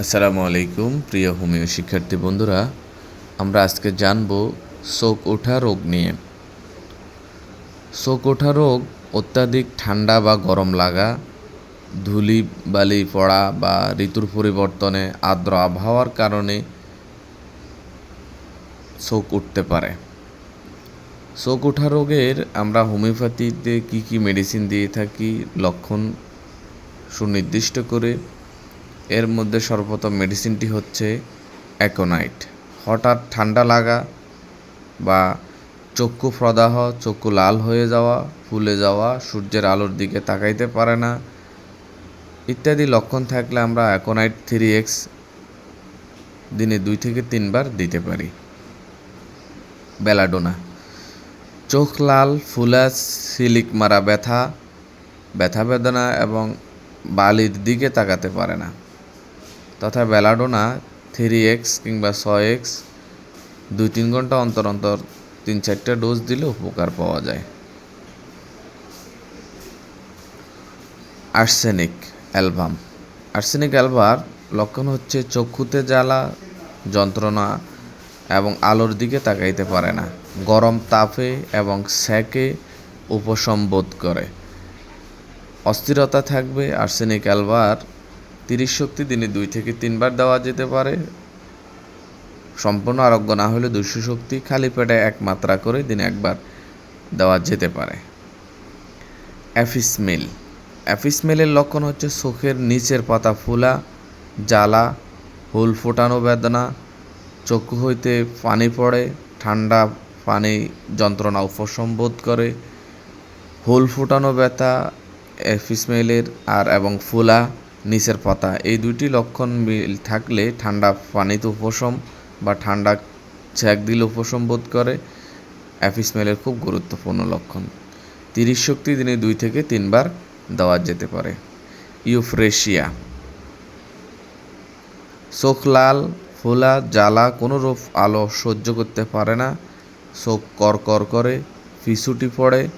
আসসালামু আলাইকুম, প্রিয় হোমিও শিক্ষার্থী বন্ধুরা। আমরা আজকে জানব শোক ওঠা রোগ নিয়ে। শোক ওঠা রোগ অত্যাধিক ঠান্ডা বা গরম লাগা, ধুলি, বালি, পড়া বা ঋতুর পরিবর্তনে আর্দ্র আবহাওয়ার কারণে শোক উঠতে পারে। শোক ওঠা রোগের আমরা হোমিওপ্যাথিতে কী কী মেডিসিন দিয়ে থাকি, লক্ষণ সুনির্দিষ্ট করে এর মধ্যে সর্বপ্রথম মেডিসিনটি হচ্ছে অ্যাকোনাইট। হঠাৎ ঠান্ডা লাগা বা চক্ষু প্রদাহ, চক্ষু লাল হয়ে যাওয়া, ফুলে যাওয়া, সূর্যের আলোর দিকে তাকাইতে পারে না ইত্যাদি লক্ষণ থাকলে আমরা অ্যাকোনাইট থ্রি এক্স দিনে দুই থেকে তিনবার দিতে পারি। বেলাডোনা। চোখ লাল ফুলা সিলিক মারা ব্যথা ব্যথা বেদনা এবং বালির দিকে তাকাতে পারে না। তথা বেলাডোনা থ্রি এক্স কিংবা ছয় এক্স দুই তিন ঘণ্টা অন্তর অন্তর তিন চারটা ডোজ দিলে উপকার পাওয়া যায়। Arsenic album. আর্সেনিক অ্যালবার লক্ষণ হচ্ছে চক্ষুতে জ্বালা, যন্ত্রণা এবং আলোর দিকে তাকাইতে পারে না। গরম তাপে এবং স্যাকে উপশম বোধ করে। অস্থিরতা থাকবে আর্সেনিক অ্যালবার তিরিশ শক্তি দিনে দুই থেকে তিনবার দেওয়া যেতে পারে। সম্পূর্ণ আরোগ্য না হলে দুশো শক্তি খালি পেটে এক মাত্রা করে দিনে একবার দেওয়া যেতে পারে। অ্যাফিসমেল। অ্যাফিসমেলের লক্ষণ হচ্ছে চোখের নিচের পাতা ফুলা, জ্বালা, হুল ফোটানো বেদনা, চক্ষু হইতে পানি পড়ে, ঠান্ডা পানি যন্ত্রণা উপশম বোধ করে, হুল ফোটানো ব্যথা এফিসমেলের আর এবং ফুলা নিচের পাতা। এই দুইটি লক্ষণ মিল থাকলে ঠান্ডা পানিতে উপশম বা ঠান্ডা ছ্যাক দিলে উপশম বোধ করে। অ্যাফিসমেলের খুব গুরুত্বপূর্ণ লক্ষণ। তিরিশ শক্তি দিনে দুই থেকে তিনবার দেওয়া যেতে পারে। ইউফ্রেশিয়া। চোখ লাল, ফোলা, জ্বালা, কোনো রূপ আলো সহ্য করতে পারে না। চোখ কর করে, ফিসুটি পড়ে,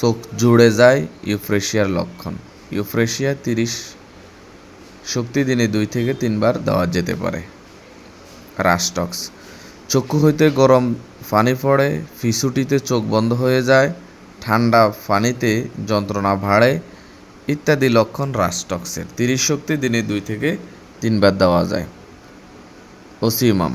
চোখ জুড়ে যায় ইউফ্রেশিয়ার লক্ষণ। ইউফ্রেশিয়া তিরিশ শক্তি দিনে দুই থেকে তিনবার দেওয়া যেতে পারে। রাস্টক্স চক্ষু হইতে গরম পানি পড়ে, ফিসুটিতে চোখ বন্ধ হয়ে যায়, ঠান্ডা পানিতে যন্ত্রণা বাড়ে ইত্যাদি লক্ষণ রাস্টক্সের তিরিশ শক্তি দিনে দুই থেকে তিনবার দেওয়া যায়। ওসিমাম।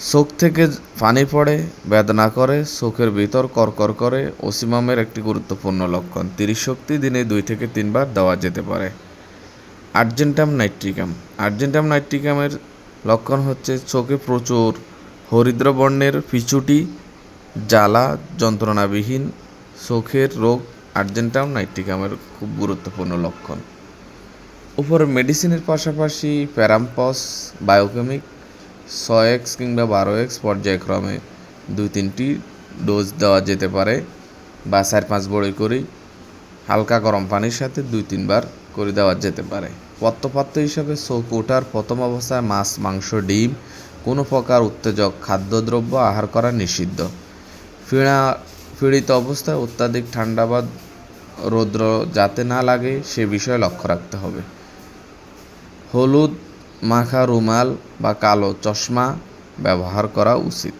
চোখ থেকে পানি পড়ে, বেদনা করে, চোখের ভিতর করকর করে, ওসিমামের একটি গুরুত্বপূর্ণ লক্ষণ। তিরিশ শক্তি দিনে দুই থেকে তিনবার দেওয়া যেতে পারে। Argentum nitricum. আর্জেন্টাম নাইট্রিকামের লক্ষণ হচ্ছে চোখে প্রচুর হরিদ্র বর্ণের পিছুটি জ্বালা, যন্ত্রণাবিহীন, চোখের রোগ আর্জেন্টাম নাইট্রিকামের খুব গুরুত্বপূর্ণ লক্ষণ। উপরে মেডিসিনের পাশাপাশি প্যারাম্পস বায়োকেমিক ছয় এক্স কিংবা বারো এক্স পর্যায়ক্রমে দুই তিনটি ডোজ দেওয়া যেতে পারে। বা চার পাঁচ বড়ি করেই হালকা গরম পানির সাথে দুই তিনবার করে দেওয়া যেতে পারে। পত্রপাত্র হিসাবে ওঠার প্রথম অবস্থায় মাছ, মাংস, ডিম, কোনো প্রকার উত্তেজক খাদ্যদ্রব্য আহার করা নিষিদ্ধ। ফিড়া পীড়িত অবস্থায় অত্যাধিক ঠান্ডা বা রৌদ্র যাতে না লাগে সে বিষয়ে লক্ষ্য রাখতে হবে। হলুদ মাখা রুমাল বা কালো চশমা ব্যবহার করা উচিত।